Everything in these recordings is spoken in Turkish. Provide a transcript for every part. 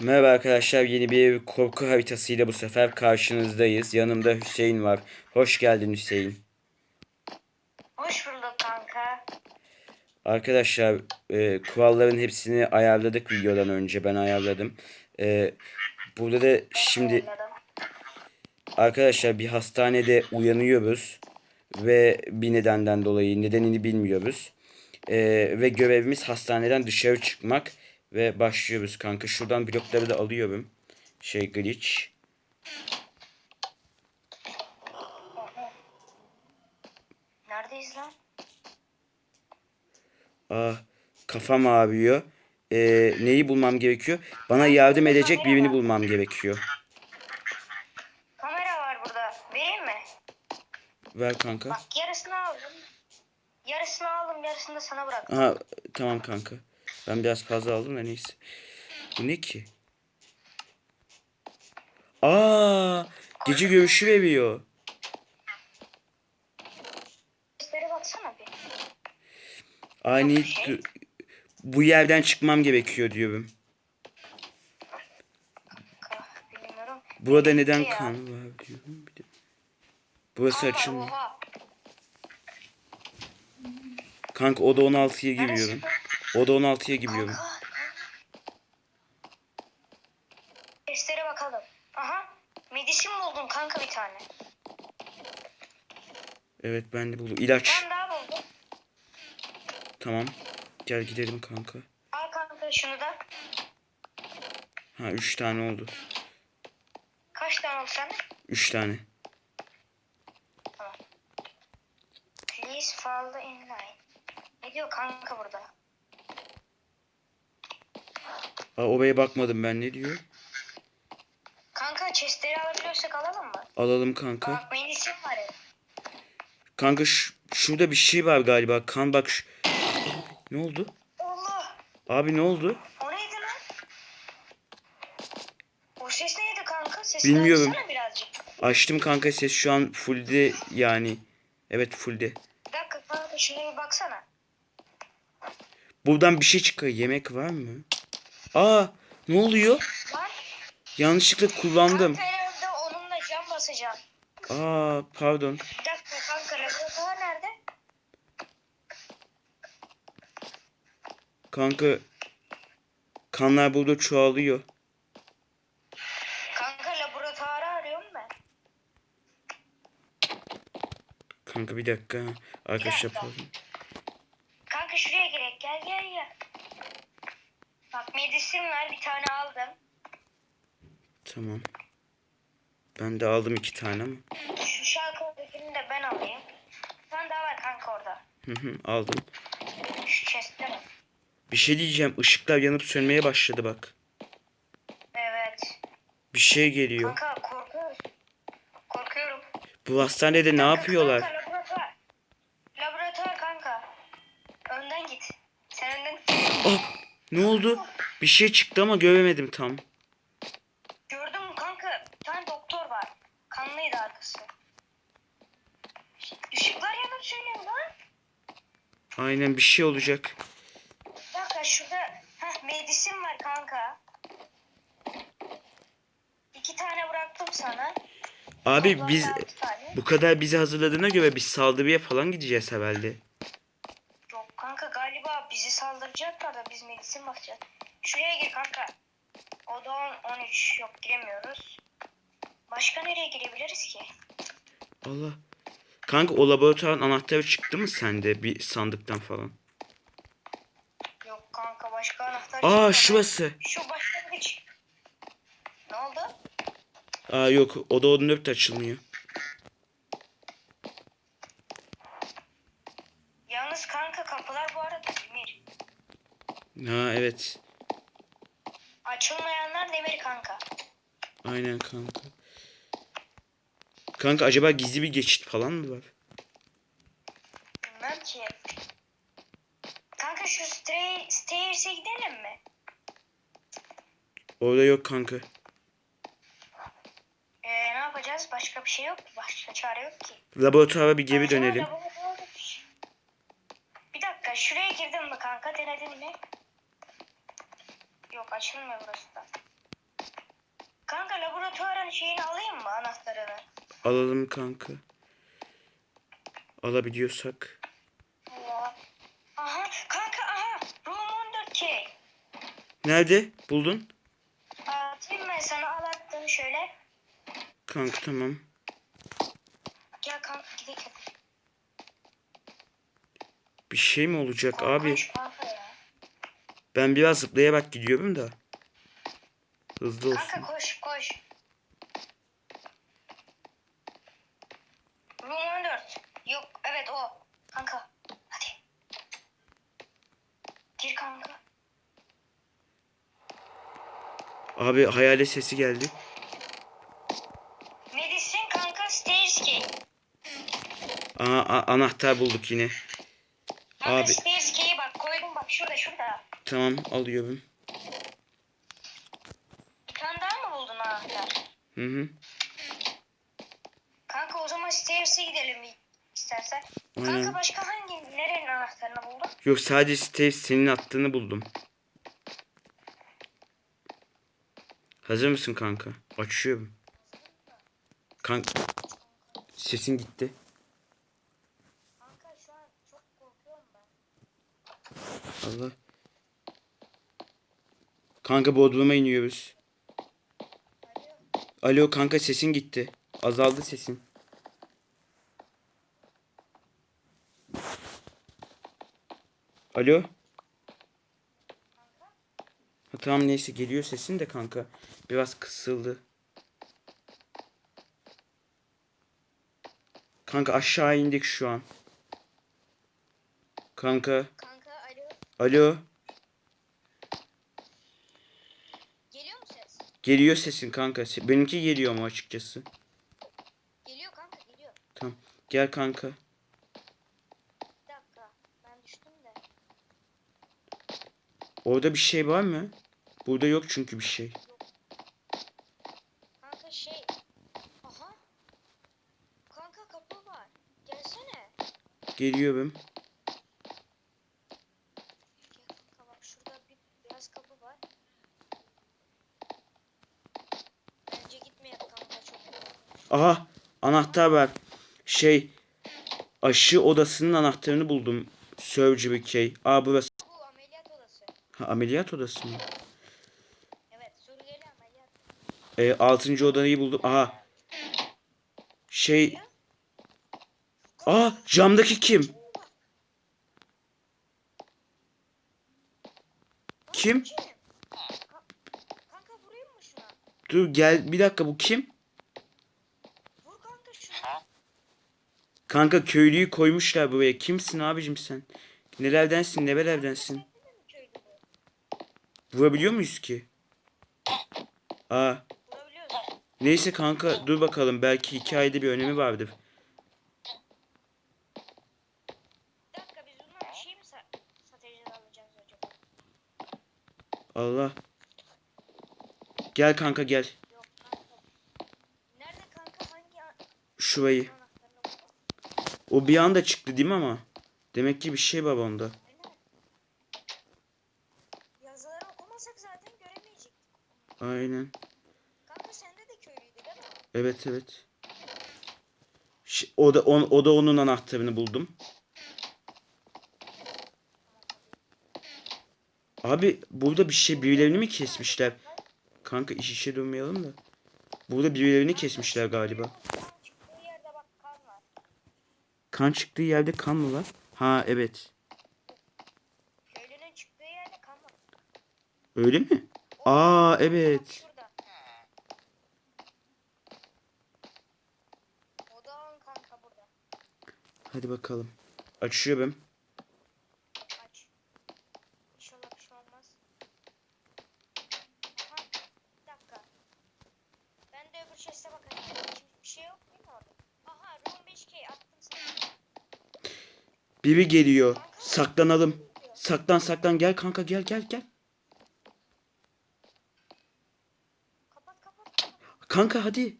Merhaba arkadaşlar yeni bir korku haritasıyla bu sefer karşınızdayız. Yanımda Hüseyin var. Hoş geldin Hüseyin. Hoş bulduk kanka. Arkadaşlar e, kuralların hepsini ayarladık videodan önce ben ayarladım. E, burada da şimdi arkadaşlar bir hastanede uyanıyoruz ve bir nedenden dolayı nedenini bilmiyoruz. E, ve görevimiz hastaneden dışarı çıkmak ve başlıyoruz kanka. Şuradan blokları da alıyorum. Şey glitch. Neredeyiz lan? Ah kafam ağrıyor. Ee, neyi bulmam gerekiyor? Bana yardım edecek birini bulmam gerekiyor. Kamera var burada. Vereyim mi? Ver kanka. Bak yarısını aldım. Yarısını aldım, yarısını da sana bıraktım. Aha tamam kanka. Ben biraz fazla aldım da neyse. Bu ne ki? Aa gece görüşü veriyor. Göstere baksana bir. I need to... Bu yerden çıkmam gerekiyor diyorum. Bilmiyorum. Burada neden ya. kan var diyorum. Bir de- Burası açılmıyor. Kanka oda 16'ya giriyorum. Neresi? Oda 16'ya giriyorum. Kanka. Göstere bakalım. Aha. Medisin buldum kanka bir tane. Evet ben de buldum. İlaç. Ben daha buldum. Tamam. Gel gidelim kanka. Al kanka şunu da. Ha 3 tane oldu. Kaç tane oldu sende? 3 tane. Please follow in line. Ne diyor kanka burada? Aa, oraya bakmadım ben ne diyor? Kanka chestleri alabiliyorsak alalım mı? Alalım kanka. Bak medisin var ya. Kanka şurada bir şey var galiba. Kan bak. şu- Ne oldu? Allah! Abi ne oldu? O neydi lan? O ses neydi kanka? Sesini Bilmiyorum. birazcık. Açtım kanka ses şu an fullde yani. Evet fullde. Bir dakika kanka şuna bir baksana. Buradan bir şey çıkıyor. Yemek var mı? Aa ne oluyor? Lan Yanlışlıkla kullandım. kanka herhalde onunla cam basacağım. Aa pardon. Bir dakika kanka laboratuvar nerede? Kanka kanlar burada çoğalıyor. Kanka laboratuvarı arıyorum ben. Kanka bir dakika. Arkadaşlar pardon. Kanka şuraya gerek gel gel gel. Bak medisin var bir tane aldım. Tamam. Ben de aldım iki tane ama. Şu şarkıdakini de ben alayım. Bir tane daha var kanka orada. Hı hı aldım. Şu chest'te mi? Bir şey diyeceğim. Işıklar yanıp sönmeye başladı bak. Evet. Bir şey geliyor. Kanka korkuyorum. Korkuyorum. Bu hastanede ne yapıyorlar? Kanka laboratuvar. Laboratuvar kanka. Önden git. Sen önden Ah, ne oldu? Bir şey çıktı ama göremedim tam. Gördün mü kanka? Bir tane doktor var. Kanlıydı arkası. Işıklar yanıp sönüyor lan. Aynen bir şey olacak. Bir dakika şurada heh, medisin var kanka. İki tane bıraktım sana. Abi Toplamda biz altı tane. bu kadar bizi hazırladığına göre biz saldırıya falan gideceğiz herhalde. Yok kanka galiba bizi saldıracaklar da biz medisin bakacağız. Şuraya gir kanka. O da 10, 13 yok giremiyoruz. Başka nereye girebiliriz ki? Allah. Kanka o laboratuvarın anahtarı çıktı mı sende bir sandıktan falan? Yok kanka başka anahtar Aa çıkmadı. şurası. Şu başlangıç. Ne oldu? Aa yok oda 14 açılmıyor. Yalnız kanka kapılar bu arada demir. Ha evet. Açılmayanlar demir kanka. Aynen kanka. Kanka acaba gizli bir geçit falan mı var? Bilmem ki. Kanka şu stairs'e gidelim mi? Orada yok kanka. Ee, ne yapacağız? Başka bir şey yok. Başka çare yok ki. Laboratuvara bir geri dönelim. şey- Bir dakika şuraya girdin mi kanka denedin mi? Yok açılmıyor burası da. Kanka laboratuvarın şeyini alayım mı anahtarını? Alalım kanka. Alabiliyorsak. Aha kanka aha. Room 14K. Nerede? Buldun? Atayım ben sana al attım şöyle. Kanka tamam. Gel kanka gidelim. Bir şey mi olacak abi? Kanka ya. Ben biraz zıplayarak gidiyorum da. Hızlı Kanka olsun. koş koş. Room 14. Yok evet o. Kanka hadi. Gir kanka. Abi hayalet sesi geldi. Medicine kanka stairs key. Aa, anahtar bulduk yine. Kanka Abi. stairs key'i bak koydum bak şurada şurada. Tamam alıyorum. Bir tane daha mı buldun anahtar? Hı hı. Stairs'e gidelim istersen. Aynen. Kanka başka hangi nerenin anahtarını buldun? Yok sadece Steve senin attığını buldum. Hazır mısın kanka? Açıyorum. Kanka sesin gitti. Kanka şu an çok korkuyorum ben. Allah. Kanka Bodrum'a iniyoruz. Alo. Alo kanka sesin gitti. Azaldı sesin. Alo. Ha, tamam neyse geliyor sesin de kanka. Biraz kısıldı. Kanka aşağı indik şu an. Kanka. Kanka alo. Alo. Geliyor mu ses? Geliyor sesin kanka. Benimki geliyor mu açıkçası? Geliyor kanka geliyor. Tamam. Gel kanka. Bir dakika. Ben düştüm de. Orada bir şey var mı? Burada yok çünkü bir şey. Kanka şey. Aha. Kanka kapı var. Gelsene. Geliyorum. Kanka bak şurada bir beyaz kapı var. Bence gitmeyelim kanka çok korkunç. Aha anahtar var. Şey aşı odasının anahtarını buldum. Surgery key. Aa burası. Bu ameliyat odası. Ha, ameliyat odası mı? Evet Suriyeli ameliyat. E, altıncı odayı buldum. Aha. Şey. Aa camdaki kim? Kim? Ka- Kanka vurayım mı şuna? Dur gel bir dakika bu kim? Vur kanka şuna. Kanka köylüyü koymuşlar buraya. Kimsin abicim sen? Nerelerdensin? Nerelerdensin? Sende de mi köylü bu? Vurabiliyor muyuz ki? Aa neyse kanka dur bakalım belki hikayede bir önemi vardır. Allah. Gel kanka gel. Şurayı. O bir anda çıktı değil mi ama? Demek ki bir şey var onda. Aynen. Yazıları okumasak zaten göremeyecektik. Aynen. Kanka sende de köylüydü değil mi? Evet evet. Ş- o da on, o da onun anahtarını buldum. Abi burada bir şey birilerini mi kesmişler? Kanka iş işe dönmeyelim da. Burada birilerini kesmişler galiba. Kan çıktığı yerde bak kan var. Kan çıktığı yerde kan mı var? Ha evet. Köylünün çıktığı yerde kan var. Öyle mi? Aa evet. Şurada. Kanka burada. Hadi bakalım. Açıyorum. Aç. İnşallah bir şey olmaz. Aha. Bir dakika. Ben de öbür chest'e bakayım. Hiçbir bir şey yok değil mi orada? Aha room 5K attım sana. Biri geliyor. Saklanalım. Saklan saklan gel kanka gel gel gel. Kanka hadi.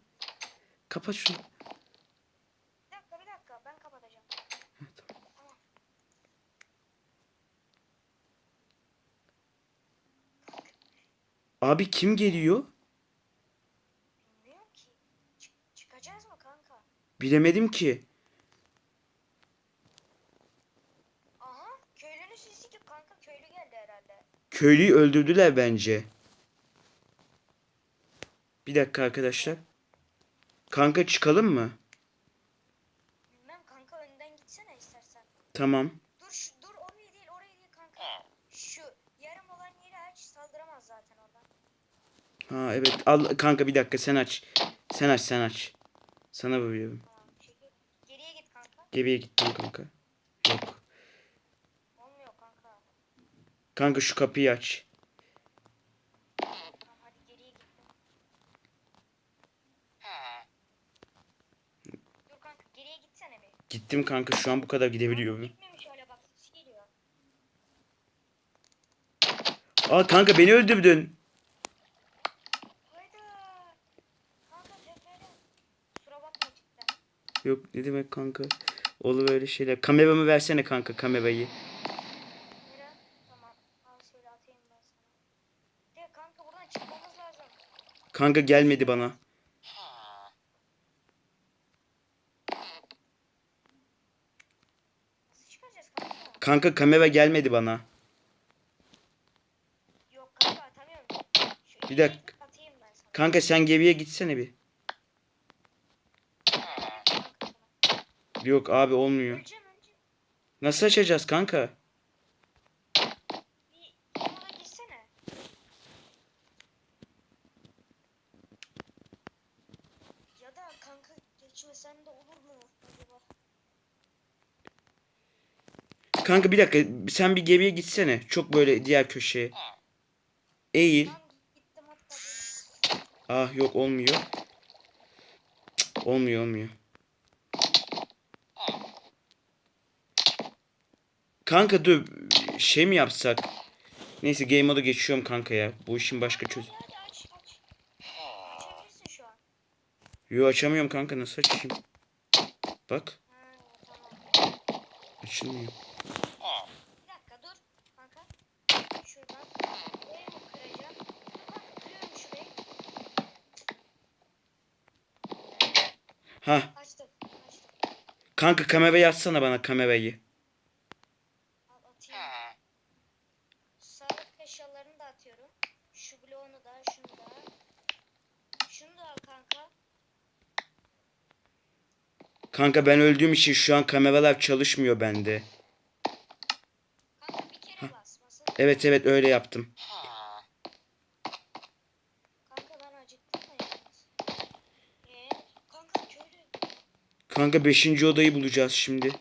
Kapat şunu. Bir dakika bir dakika ben kapatacağım. Heh, tamam. Abi kim geliyor? Bilmiyorum ki. Çık- çıkacağız mı kanka? Bilemedim ki. Aha köylünün sesi ki kanka köylü geldi herhalde. Köylüyü öldürdüler bence. Bir dakika arkadaşlar. Kanka çıkalım mı? Bilmem kanka önden gitsene istersen. Tamam. Dur şu, dur orayı değil orayı değil kanka. Şu yarım olan yeri aç saldıramaz zaten oradan. Ha evet. Al kanka bir dakika sen aç. Sen aç sen aç. Sana vuruyorum. Tamam çekil. Geriye git kanka. Geriye gittim kanka. Yok. Olmuyor kanka. Kanka şu kapıyı aç. Tamam hadi geriye gittim. Dur kanka geriye gitsene bir. Gittim kanka şu an bu kadar ses geliyor. Aa kanka beni öldürdün. Kanka. Yok ne demek kanka. Olur öyle şeyler. Kameramı versene kanka kamerayı. Nere? Tamam. Al şöyle atayım ben sana. De kanka buradan çıkmamız lazım. Kanka gelmedi bana. Nasıl çıkacağız kanka? Kamera gelmedi bana. Yok kanka atamıyorum. Şu Bir dakika. Atayım ben sana. Kanka sen geriye gitsene bir. Sana. Yok abi olmuyor. Öleceğim öleceğim. Nasıl açacağız kanka? Bir yola gitsene. Ya da kanka geçmesen de olur mu acaba? Kanka bir dakika sen bir geriye gitsene. Çok böyle diğer köşeye. Eğil. Ah yok olmuyor. Olmuyor olmuyor. Kanka dur şey mi yapsak? Neyse game moda geçiyorum kanka ya. Bu işin başka çöz. Yo açamıyorum kanka nasıl açayım? Bak açılmıyor. Bir dakika dur kanka. Şuradan. Nereye kıracağım? Bak kırıyorum şurayı. Ha Açtım. Açtım. Kanka kamerayı açsana bana kamerayı. Al atayım. Sağlık eşyalarını da atıyorum. Şu bloğunu da, şunu da. Şunu da al kanka. Kanka ben öldüğüm için şu an kameralar çalışmıyor bende. Kanka bir kere basmasın. Evet evet öyle yaptım. Kanka ben acıktım da yalnız. Ee, kanka köylü. Kanka 5. odayı bulacağız şimdi.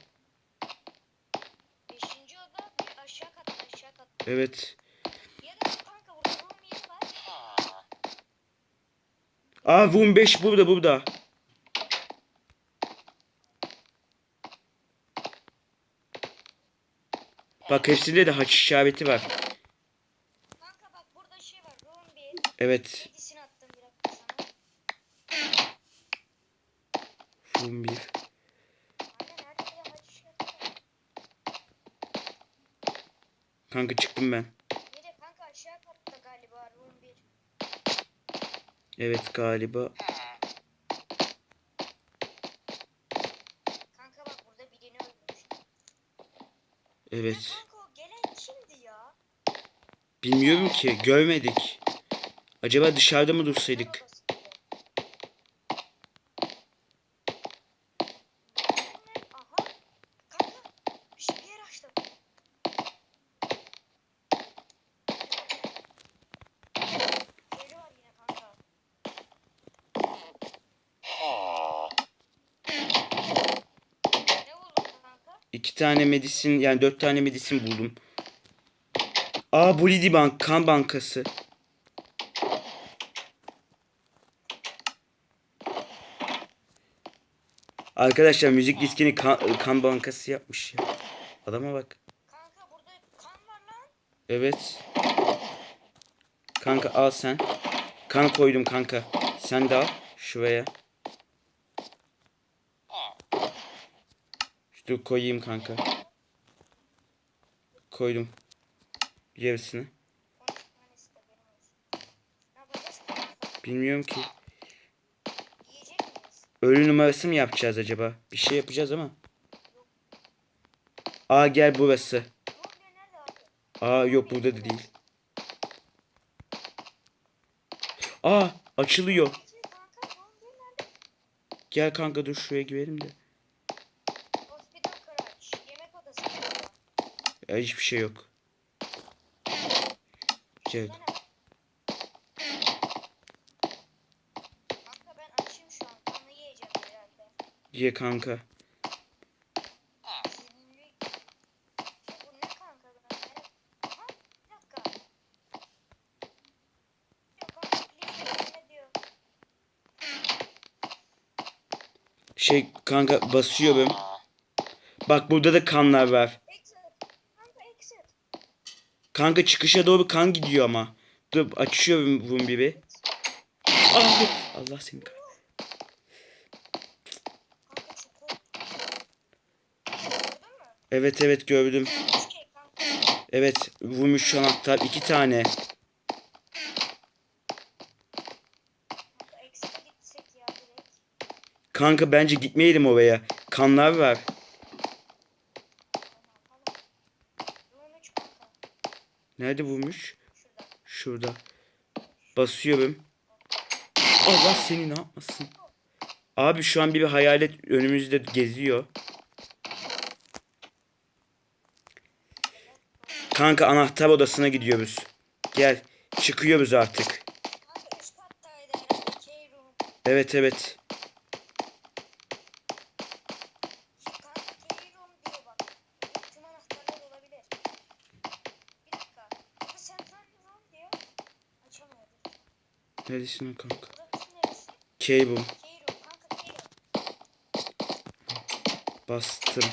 Beşinci oda aşağı katta aşağı katta. Evet. Ya da kanka burada room yeri var. Aa Room 5 burada burada. Bak hepsinde de haç işareti var. Kanka bak burada şey var. Room 1. Evet. Yedisini attım bir dakika sana. Room 1. Aynen her yere haç işareti var. Kanka çıktım ben. Nereye kanka aşağı katta galiba room 1. Evet galiba. Kanka bak burada birini öldürmüş. Ya Evet. kanka o gelen kimdi ya? Bilmiyorum ki. Görmedik. Acaba dışarıda mı dursaydık? Odası gibi. Ne? Aha. Kanka bir şey bir yer açtım. Köylü var yine kanka. Ne buldun kanka? İki tane medisin yani dört tane medisin buldum. Aa Bulidi Bank kan bankası. Arkadaşlar müzik diskini kan, kan bankası yapmış ya. Adama bak. Kanka burada kan var lan. Evet. Kanka al sen. Kan koydum kanka. Sen de al. Şuraya. Dur koyayım kanka. Koydum. Yarısını. 12 tanesi de benim olsun. Ne yapacağız ki kanka? Bilmiyorum ki. Ölü numarası mı yapacağız acaba? Bir şey yapacağız ama. Aa gel burası. Aa yok burada da değil. Aa açılıyor. Gel kanka dur şuraya girelim de. Hospital Karaç. Yemek odası. galiba. Ya hiçbir şey yok. Herhalde. Ye kanka. Diyor? Şey kanka basıyorum. Bak burada da kanlar var. Kanka çıkışa doğru kan gidiyor ama. Dur açıyorum bunun biri. Ah, Allah seni kah- Kanka çok korktum. Gördün mü? Evet evet gördüm. Evet vurmuş anahtar iki tane. Kanka bence gitmeyelim oraya. Kanlar var. Tamam tamam. Room 3 kanka. Nerede vurmuş? Şurada. Basıyorum. Allah seni ne yapmasın. Abi şu an bir hayalet önümüzde geziyor. Kanka anahtar odasına gidiyoruz. Gel. Çıkıyoruz artık. Evet evet. Kanka K-room diyor bak. Tüm anahtarlar olabilir. Bir dakika. Kanka central room diyor. Açamıyoruz. Neredesin kanka? Cable. Bastım.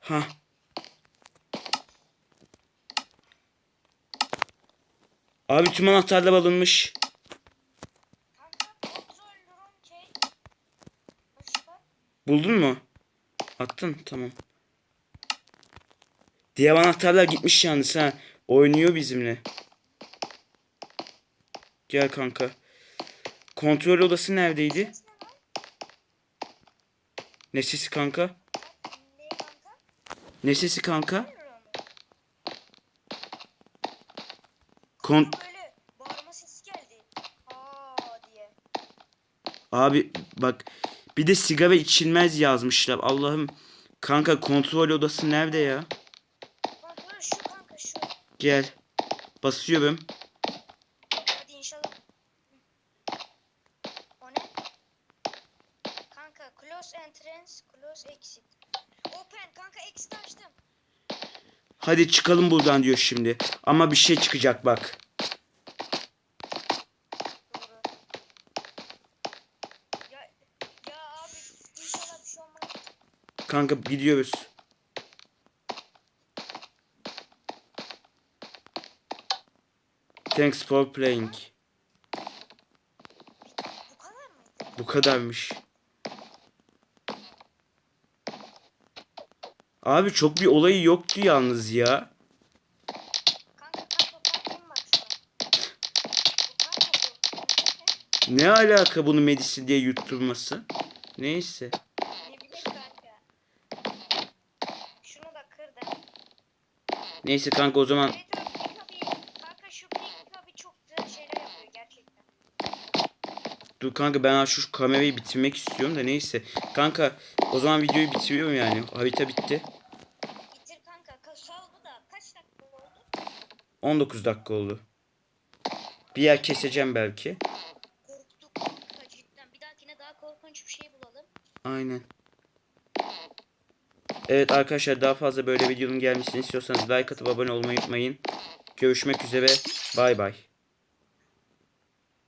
Ha. Abi tüm anahtarlar alınmış. Buldun mu? Attın tamam. Diğer anahtarlar gitmiş yalnız ha. Oynuyor bizimle. Gel kanka. Kontrol odası neredeydi? Ne sesi kanka? Ne kanka? Sesi. Kon. Abi bak bir de sigara içilmez yazmışlar. Allah'ım. Kanka kontrol odası nerede ya? Kontrol şu kanka şu. Gel. Basıyorum. Hadi inşallah. O ne? Kanka close entrance, close exit. Open kanka exit açtım. Hadi çıkalım buradan diyor şimdi. Ama bir şey çıkacak bak. Ya abi şey. Kanka gidiyoruz. Thanks for playing. Bu kadar? Bu kadarmış. Abi çok bir olayı yoktu yalnız ya. Ne alaka bunu Medisi diye yutturması? Neyse. Neyse kanka o zaman dur kanka ben şu kamerayı bitirmek istiyorum da neyse. Kanka o zaman videoyu bitiriyorum yani. Harita bitti. Bitir kanka. Ka- Saldı da kaç dakika oldu? 19 dakika oldu. Bir yer keseceğim belki. Korktuk kanka cidden. Bir dahakine daha korkunç bir şey bulalım. Aynen. Evet arkadaşlar daha fazla böyle videonun gelmesini istiyorsanız like atıp abone olmayı unutmayın. Görüşmek üzere. Bay bay.